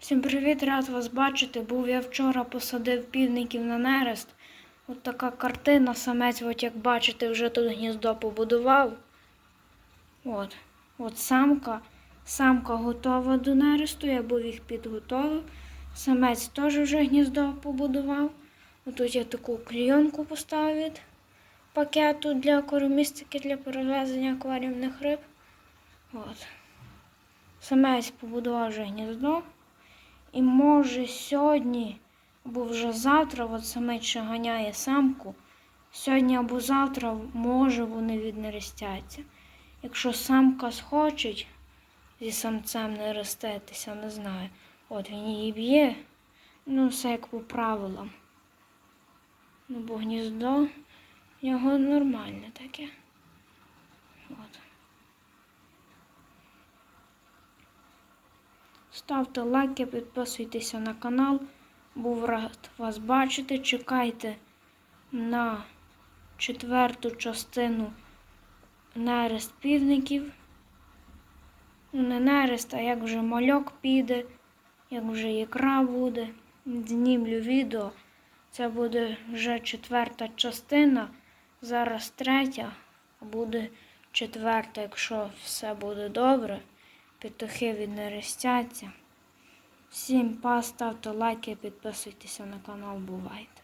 Всім привіт, рад вас бачити. Був я вчора посадив півників на нерест. От така картина, самець, от як бачите, вже тут гніздо побудував. От, от самка. Самка готова до нересту, я був їх підготовив. Самець теж вже гніздо побудував. Отут я таку клійонку поставив пакету для кормістики для перевезення акваріумних риб. От. Самець побудував вже гніздо. І може сьогодні, або вже завтра, от самець ганяє самку. Сьогодні або завтра може вони віднерестяться. Якщо самка схоче зі самцем не ростетися, не знаю. От він її б'є. Ну, все як по правилам. Ну, бо гніздо його нормальне таке. От. Ставте лайки, підписуйтеся на канал. Був рад вас бачити. Чекайте на четверту частину нерест півників. Ну, не нерест, а як вже мальок піде, як вже ікра буде. Знімлю відео. Це буде вже четверта частина. Зараз третя, буде четверта, якщо все буде добре. Петухи віднерестяться. Всім па, ставте лайки, підписуйтеся на канал. Бувайте!